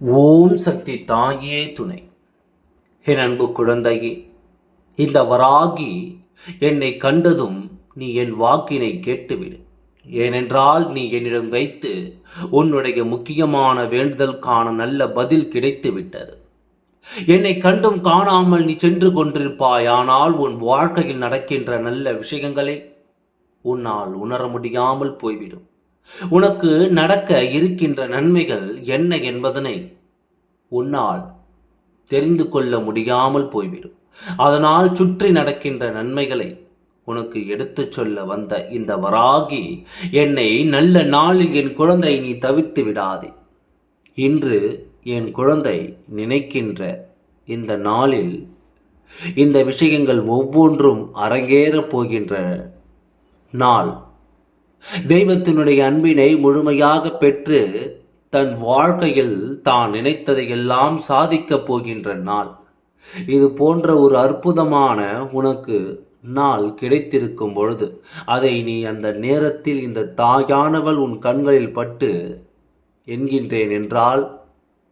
ஓம் சக்தி தாயே துணை. என் அன்பு குழந்தையே இந்த வராகி என்னை கண்டதும் நீ என் வாக்கினை கேட்டுவிடு. ஏனென்றால் நீ என்னிடம் வைத்து உன்னுடைய முக்கியமான வேண்டுதலுக்கான நல்ல பதில் கிடைத்து விட்டது என்னை கண்டும் காணாமல் நீ சென்று கொண்டிருப்பாய் ஆனால் உன் வாழ்க்கையில் நடக்கின்ற நல்ல விஷயங்களை உன்னால் உணர முடியாமல் போய்விடும். உனக்கு நடக்க இருக்கின்ற நன்மைகள் என்ன என்பதனை உன்னால் தெரிந்து கொள்ள முடியாமல் போய்விடும். அதனால் சுற்றி நடக்கின்ற நன்மைகளை உனக்கு எடுத்துச் சொல்ல வந்த இந்த வராகி என்னை நல்ல நாளில் என் குழந்தை நீ தவிர்த்து விடாதே. இன்று என் குழந்தை நினைக்கின்ற இந்த நாளில் இந்த விஷயங்கள் ஒவ்வொன்றும் அரங்கேறப் போகின்ற நாள். தெய்வத்தினுடைய அன்பினை முழுமையாக பெற்று தன் வாழ்க்கையில் தான் நினைத்ததையெல்லாம் சாதிக்கப் போகின்ற நாள். இது போன்ற ஒரு அற்புதமான உனக்கு நாள் கிடைத்திருக்கும் பொழுது அதை நீ அந்த நேரத்தில் இந்த தாயானவள் உன் கண்களில் பட்டு என்கின்றேன் என்றால்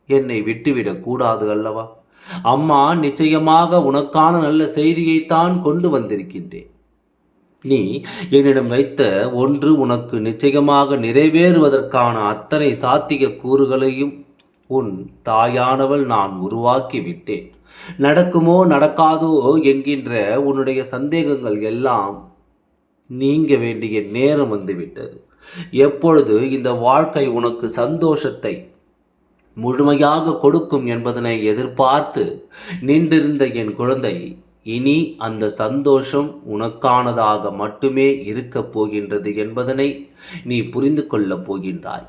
என்னை விட்டுவிடக் கூடாது அல்லவா? அம்மா நிச்சயமாக உனக்கான நல்ல செய்தியைத்தான் கொண்டு வந்திருக்கின்றேன். நீ என்னிடம் வைத்த ஒன்று உனக்கு நிச்சயமாக நிறைவேறுவதற்கான அத்தனை சாத்திய கூறுகளையும் உன் தாயானவள் நான் உருவாக்கி விட்டேன் நடக்குமோ நடக்காதோ என்கின்ற உன்னுடைய சந்தேகங்கள் எல்லாம் நீங்க வேண்டிய நேரம் வந்துவிட்டது. எப்பொழுது இந்த வாழ்க்கை உனக்கு சந்தோஷத்தை முழுமையாக கொடுக்கும் என்பதனை எதிர்பார்த்து நின்றிருந்த என் குழந்தை இனி அந்த சந்தோஷம் உனக்கானதாக மட்டுமே இருக்கப் போகின்றது என்பதனை நீ புரிந்து கொள்ளப் போகின்றாய்.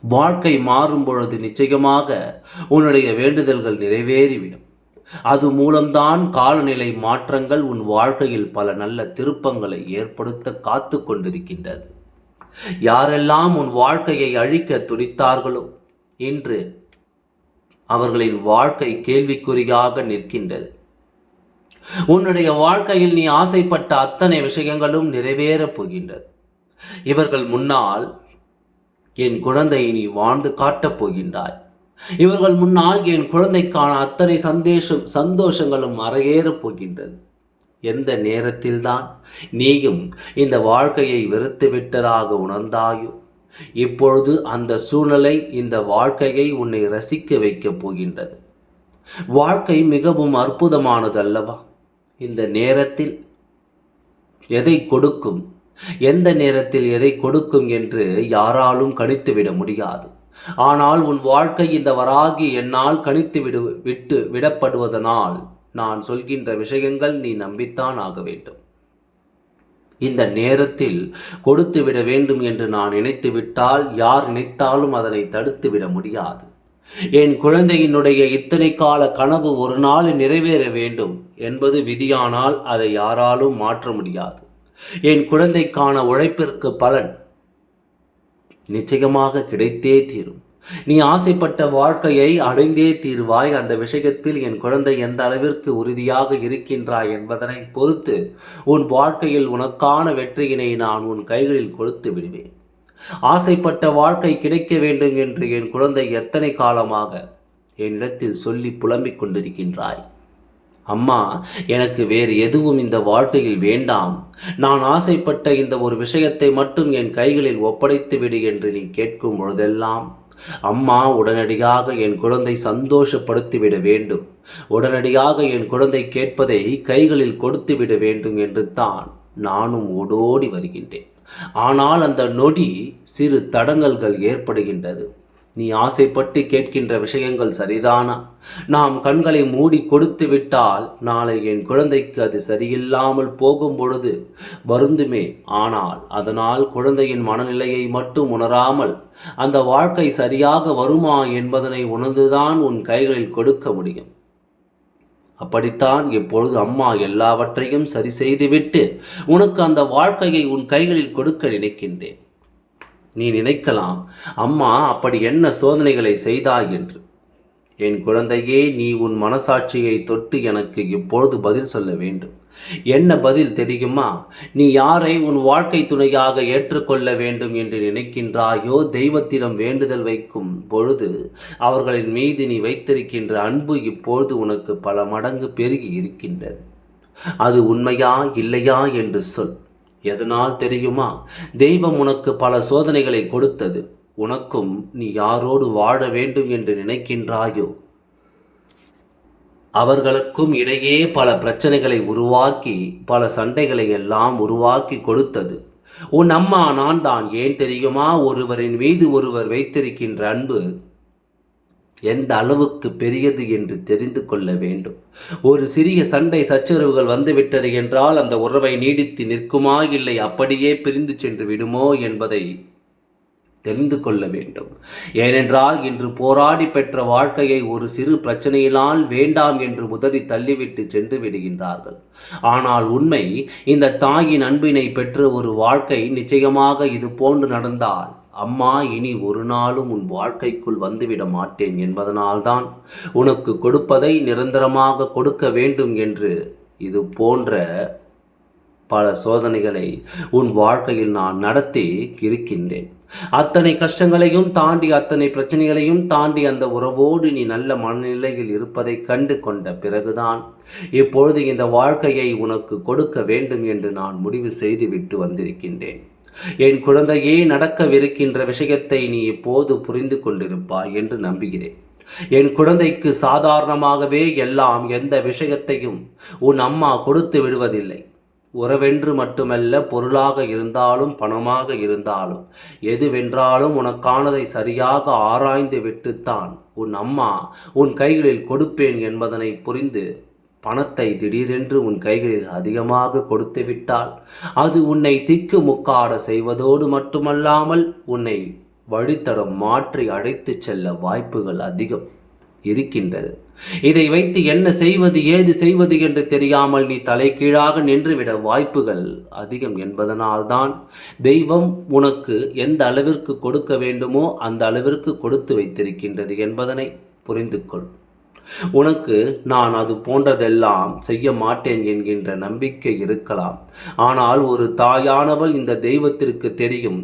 வாழ்க்கை மாறும் பொழுது நிச்சயமாக உன்னுடைய வேண்டுதல்கள் நிறைவேறிவிடும். அது மூலம்தான் காலநிலை மாற்றங்கள் உன் வாழ்க்கையில் பல நல்ல திருப்பங்களை ஏற்படுத்த காத்து கொண்டிருக்கின்றது. யாரெல்லாம் உன் வாழ்க்கையை அழிக்க துடித்தார்களோ இன்று அவர்களின் வாழ்க்கை கேள்விக்குறியாக நிற்கின்றது. உன்னுடைய வாழ்க்கையில் நீ ஆசைப்பட்ட அத்தனை விஷயங்களும் நிறைவேறப் போகின்றது. இவர்கள் முன்னால் என் குழந்தை நீ வாழ்ந்து காட்டப் போகின்றாய். இவர்கள் முன்னால் என் குழந்தைக்கான அத்தனை சந்தேஷம் சந்தோஷங்களும் அறையேறப் போகின்றது. எந்த நேரத்தில்தான் நீயும் இந்த வாழ்க்கையை வெறுத்து விட்டதாக உணர்ந்தாயோ? இப்பொழுது அந்த சூழ்நிலை இந்த வாழ்க்கையை உன்னை ரசிக்க வைக்கப் போகின்றது. வாழ்க்கை மிகவும் அற்புதமானது அல்லவா இந்த நேரத்தில் எதை கொடுக்கும்? எந்த நேரத்தில் எதை கொடுக்கும் என்று யாராலும் கணித்துவிட முடியாது. ஆனால் உன் வாழ்க்கை இந்த வராகி என்னால் கணித்து விடு விட்டு விடப்படுவதனால் நான் சொல்கின்ற விஷயங்கள் நீ நம்பித்தான் ஆக வேண்டும். இந்த நேரத்தில் கொடுத்து விட வேண்டும் என்று நான் நினைத்து விட்டால் யார் நினைத்தாலும் அதனை தடுத்து விட முடியாது. என் குழந்தையினுடைய இத்தனை கால கனவு ஒரு நாள் நிறைவேற வேண்டும். என்பது விதியானால் அதை யாராலும் மாற்ற முடியாது. என் குழந்தைக்கான உழைப்பிற்கு பலன் நிச்சயமாக கிடைத்தே தீரும். நீ ஆசைப்பட்ட வாழ்க்கையை அடைந்தே தீர்வாய். அந்த விஷயத்தில் என் குழந்தை எந்த அளவிற்கு உறுதியாக இருக்கின்றாய் என்பதனை பொறுத்து உன் வாழ்க்கையில் உனக்கான வெற்றியினை நான் உன் கைகளில் கொடுத்து விடுவேன். ஆசைப்பட்ட வாழ்க்கை கிடைக்க வேண்டும் என்று என் குழந்தை எத்தனை காலமாக என்னிடத்தில் சொல்லி புலம்பிக் கொண்டிருக்கின்றாய்? அம்மா எனக்கு வேறு எதுவும் இந்த வாழ்க்கையில் வேண்டாம். நான் ஆசைப்பட்ட இந்த ஒரு விஷயத்தை மட்டும் என் கைகளில் ஒப்படைத்து விடு என்று நீ கேட்கும் பொழுதெல்லாம் அம்மா உடனடியாக என் குழந்தை சந்தோஷப்படுத்திவிட வேண்டும். உடனடியாக என் குழந்தை கேட்பதை கைகளில் கொடுத்து விட வேண்டும் என்று தான் நானும் ஓடோடி வருகின்றேன். ஆனால் அந்த நொடி சிறு தடங்கல்கள் ஏற்படுகின்றது. நீ ஆசைப்பட்டு கேட்கின்ற விஷயங்கள் சரிதானா? நாம் கண்களை மூடி கொடுத்து விட்டால் நாளை என் குழந்தைக்கு அது சரியில்லாமல் போகும் பொழுது வருந்துமே. ஆனால் அதனால் குழந்தையின் மனநிலையை மட்டும் உணராமல் அந்த வாழ்க்கை சரியாக வருமா என்பதனை உணர்ந்துதான் உன் கைகளில் கொடுக்க முடியும். அப்படித்தான் எப்பொழுது அம்மா எல்லாவற்றையும் சரி செய்துவிட்டு உனக்கு அந்த வாழ்க்கையை உன் கைகளில் கொடுக்க நினைக்கின்றேன். நீ நினைக்கலாம். அம்மா அப்படி என்ன சோதனைகளை செய்தாய் என்று. என் குழந்தையே நீ உன் மனசாட்சியை தொட்டு எனக்கு இப்பொழுது பதில் சொல்ல வேண்டும். என்ன பதில் தெரியுமா? நீ யாரை உன் வாழ்க்கை துணையாக ஏற்றுக்கொள்ள வேண்டும் என்று நினைக்கின்றாயோ தெய்வத்திடம் வேண்டுதல் வைக்கும் பொழுது அவர்களின் மீது நீ வைத்திருக்கின்ற அன்பு இப்பொழுது உனக்கு பல மடங்கு பெருகி இருக்கின்றது. அது உண்மையா இல்லையா என்று சொல். எதனால் தெரியுமா? தெய்வம் உனக்கு பல சோதனைகளை கொடுத்தது. உனக்கும் நீ யாரோடு வாழ வேண்டும் என்று நினைக்கின்றாயோ? அவர்களுக்கும் இடையே பல பிரச்சனைகளை உருவாக்கி பல சண்டைகளை எல்லாம் உருவாக்கி கொடுத்தது. உன் அம்மா நான் தான் ஏன் தெரியுமா? ஒருவரின் மீது ஒருவர் வைத்திருக்கின்ற அன்பு எந்த அளவுக்கு பெரியது என்று தெரிந்து கொள்ள வேண்டும். ஒரு சிறிய சண்டை சச்சரவுகள் வந்துவிட்டது என்றால் அந்த உறவை நீடித்து நிற்குமா இல்லை அப்படியே பிரிந்து சென்று விடுமோ என்பதை தெரிந்து கொள்ள வேண்டும். ஏனென்றால் இன்று போராடி பெற்ற வாழ்க்கையை ஒரு சிறு பிரச்சனையினால் வேண்டாம் என்று உதறி தள்ளிவிட்டு சென்று விடுகின்றார்கள். ஆனால் உண்மை இந்த தாயின் அன்பினை பெற்ற ஒரு வாழ்க்கை நிச்சயமாக இது போன்று நடந்தால் அம்மா இனி ஒரு நாளும் உன் வாழ்க்கைக்குள் வந்துவிட மாட்டேன் என்பதனால்தான் உனக்கு கொடுப்பதை நிரந்தரமாக கொடுக்க வேண்டும் என்று இது போன்ற பல சோதனைகளை உன் வாழ்க்கையில் நான் நடத்தி இருக்கின்றேன். அத்தனை கஷ்டங்களையும் தாண்டி அத்தனை பிரச்சனைகளையும் தாண்டி அந்த உறவோடு நீ நல்ல மனநிலையில் இருப்பதை கண்டு கொண்ட பிறகுதான் இப்பொழுது இந்த வாழ்க்கையை உனக்கு கொடுக்க வேண்டும் என்று நான் முடிவு செய்து விட்டு வந்திருக்கின்றேன். என் குழந்தையே நடக்கவிருக்கின்ற விஷயத்தை நீ இப்போது புரிந்து கொண்டிருப்பாய் என்று நம்புகிறேன். என் குழந்தைக்கு சாதாரணமாகவே எல்லாம் எந்த விஷயத்தையும் உன் அம்மா கொடுத்து விடுவதில்லை. உறவென்று மட்டுமல்ல பொருளாக இருந்தாலும் பணமாக இருந்தாலும் எதுவென்றாலும் உனக்கானதை சரியாக ஆராய்ந்து விட்டுத்தான் உன் அம்மா உன் கைகளில் கொடுப்பேன் என்பதனை புரிந்து பணத்தை திடீரென்று உன் கைகளில் அதிகமாக கொடுத்து விட்டால் அது உன்னை திக்கு முக்காட செய்வதோடு மட்டுமல்லாமல் உன்னை வழித்தடம் மாற்றி அழைத்துச் செல்ல வாய்ப்புகள் அதிகம் இருக்கின்றது. இதை வைத்து என்ன செய்வது ஏது செய்வது என்று தெரியாமல் நீ தலைகீழாக நின்றுவிட வாய்ப்புகள் அதிகம் என்பதனால்தான் தெய்வம் உனக்கு எந்த அளவிற்கு கொடுக்க வேண்டுமோ அந்த அளவிற்கு கொடுத்து வைத்திருக்கின்றது என்பதனை புரிந்து கொள் உனக்கு நான் அது போன்றதெல்லாம் செய்ய மாட்டேன் என்கின்ற நம்பிக்கை இருக்கலாம். ஆனால் ஒரு தாயானவள் இந்த தெய்வத்திற்கு தெரியும்.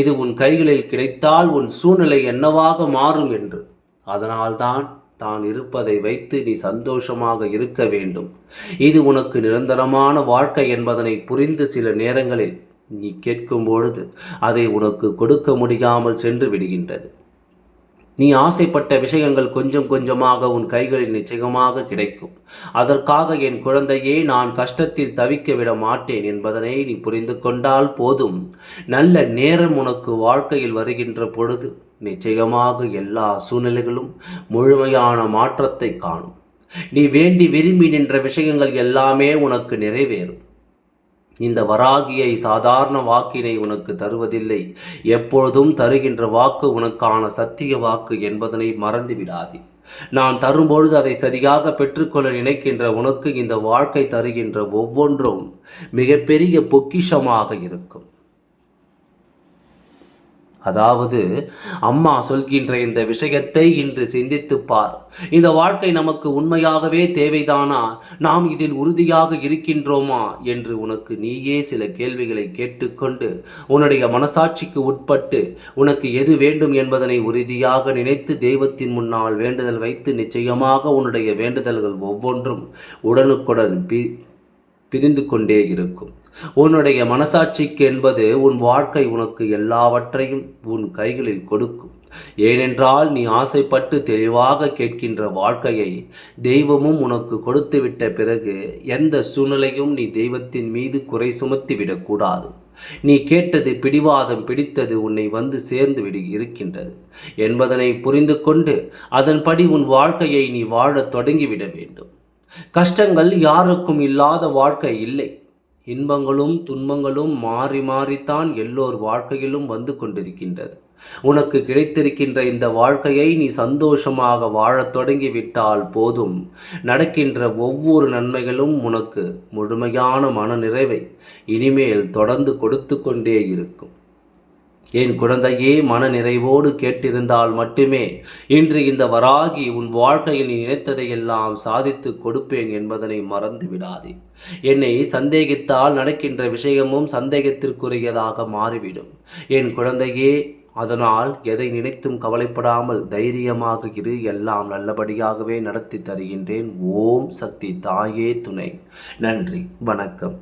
இது உன் கைகளில் கிடைத்தால் உன் சூழ்நிலை என்னவாக மாறும் என்று. அதனால்தான் தான் இருப்பதை வைத்து நீ சந்தோஷமாக இருக்க வேண்டும். இது உனக்கு நிரந்தரமான வாழ்க்கை என்பதனை புரிந்து சில நேரங்களில் நீ கேட்கும் பொழுது அதை உனக்கு கொடுக்க முடியாமல் சென்று விடுகின்றது. நீ ஆசைப்பட்ட விஷயங்கள் கொஞ்சம் கொஞ்சமாக உன் கைகளில் நிச்சயமாக கிடைக்கும். அதற்காக என் குழந்தையே நான் கஷ்டத்தில் தவிக்க விட மாட்டேன் என்பதனை நீ புரிந்து கொண்டால் போதும். நல்ல நேரம் உனக்கு வாழ்க்கையில் வருகின்ற பொழுது நிச்சயமாக எல்லா சூழ்நிலைகளும் முழுமையான மாற்றத்தை காணும். நீ வேண்டி விரும்பி நின்ற விஷயங்கள் எல்லாமே உனக்கு நிறைவேறும். இந்த வராகியை சாதாரண வாக்கினை உனக்கு தருவதில்லை. எப்பொழுதும் தருகின்ற வாக்கு உனக்கான சத்திய வாக்கு என்பதனை மறந்து விடாதே நான் தரும்பொழுது அதை சரியாக பெற்றுக்கொள்ள நினைக்கின்ற உனக்கு இந்த வாழ்க்கை தருகின்ற ஒவ்வொன்றும் மிகப்பெரிய பொக்கிஷமாக இருக்கும். அதாவது அம்மா சொல்கின்ற இந்த விஷயத்தை இன்று சிந்தித்து பார் இந்த வாழ்க்கை நமக்கு உண்மையாகவே தேவைதானா? நாம் இதில் உறுதியாக இருக்கின்றோமா? என்று உனக்கு நீயே சில கேள்விகளை கேட்டுக்கொண்டு உன்னுடைய மனசாட்சிக்கு உட்பட்டு உனக்கு எது வேண்டும் என்பதனை உறுதியாக நினைத்து தெய்வத்தின் முன்னால் வேண்டுதல் வைத்து நிச்சயமாக உன்னுடைய வேண்டுதல்கள் ஒவ்வொன்றும் உடனுக்குடன் பி பிரிந்து கொண்டே இருக்கும். உன்னுடைய மனசாட்சிக்கு என்பது உன் வாழ்க்கை உனக்கு எல்லாவற்றையும் உன் கைகளில் கொடுக்கும். ஏனென்றால் நீ ஆசைப்பட்டு தெளிவாக கேட்கின்ற வாழ்க்கையை தெய்வமும் உனக்கு கொடுத்துவிட்ட பிறகு எந்த சூழ்நிலையும் நீ தெய்வத்தின் மீது குறை சுமத்தி விடக்கூடாது. நீ கேட்டது பிடிவாதம் பிடித்தது உன்னை வந்து சேர்ந்து விடு இருக்கின்றது. என்பதனை புரிந்து கொண்டு அதன்படி உன் வாழ்க்கையை நீ வாழத் தொடங்கிவிட வேண்டும். கஷ்டங்கள் யாருக்கும் இல்லாத வாழ்க்கை இல்லை. இன்பங்களும் துன்பங்களும் மாறி மாறித்தான் எல்லோர் வாழ்க்கையிலும் வந்து கொண்டிருக்கின்றது. உனக்கு கிடைத்திருக்கின்ற இந்த வாழ்க்கையை நீ சந்தோஷமாக வாழத் தொடங்கிவிட்டால் போதும். நடக்கின்ற ஒவ்வொரு நன்மைகளும் உனக்கு முழுமையான மன நிறைவை இனிமேல் தொடர்ந்து கொடுத்து கொண்டே இருக்கும். என் குழந்தையே மன நிறைவோடு கேட்டிருந்தால் மட்டுமே இன்று இந்த வராகி உன் வாழ்க்கையில் நீ நினைத்ததையெல்லாம் சாதித்து கொடுப்பேன் என்பதனை மறந்து விடாதே. என்னை சந்தேகித்தால் நடக்கின்ற விஷயமும் சந்தேகத்திற்குரியதாக மாறிவிடும். என் குழந்தையே அதனால் எதை நினைத்தும் கவலைப்படாமல் தைரியமாக இரு எல்லாம் நல்லபடியாகவே நடத்தி தருகின்றேன். ஓம் சக்தி தாயே துணை. நன்றி வணக்கம்.